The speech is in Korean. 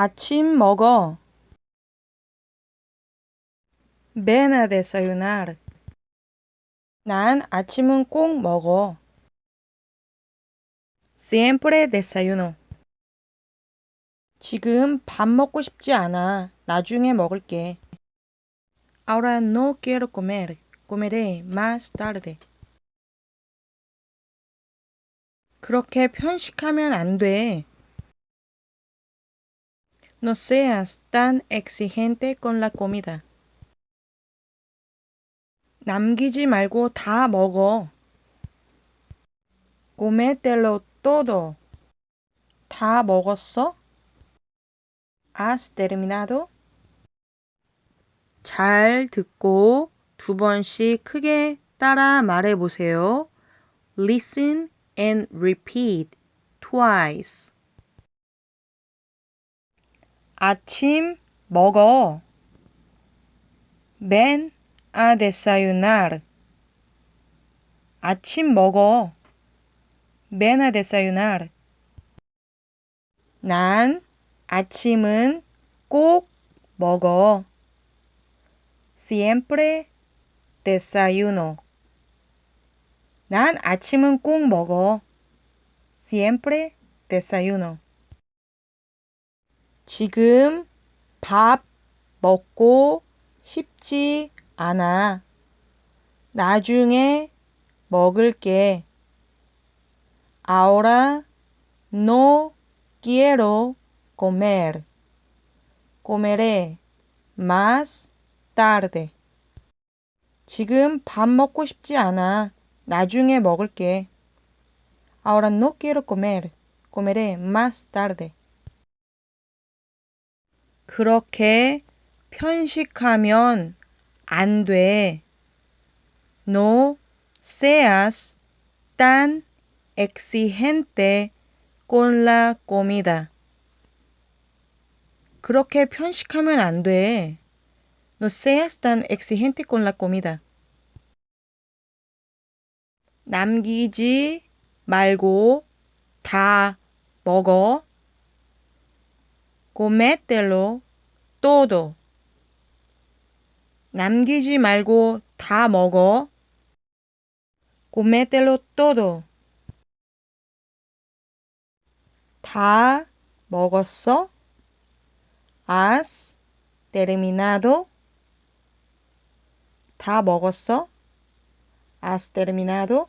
아침 먹어. Ven a desayunar. 난 아침은 꼭 먹어. Siempre desayuno. 지금 밥 먹고 싶지 않아. 나중에 먹을게. Ahora no quiero comer. Comeré más tarde. 그렇게 편식하면 안 돼. No seas tan exigente con la comida. 남기지 말고 다 먹어. Comételo todo. 다 먹었어? ¿Has terminado? 잘 듣고 두 번씩 크게 따라 말해 보세요. Listen and repeat twice. 아침 먹어. Ven a desayunar. 아침 먹어. Ven a desayunar. 난 아침은 꼭 먹어. Siempre desayuno. 난 아침은 꼭 먹어. Siempre desayuno. 지금 밥 먹고 싶지 않아. 나중에 먹을게. Ahora no quiero comer. Comeré más tarde. 지금 밥 먹고 싶지 않아. 나중에 먹을게. Ahora no quiero comer. Comeré más tarde. 그렇게 편식하면 안 돼. No seas tan exigente con la comida. 그렇게 편식하면 안 돼. No seas tan exigente con la comida. 남기지 말고 다 먹어. Comételo todo. 남기지 말고 다 먹어. Comételo todo. 다 먹었어? Has terminado? 다 먹었어? Has terminado?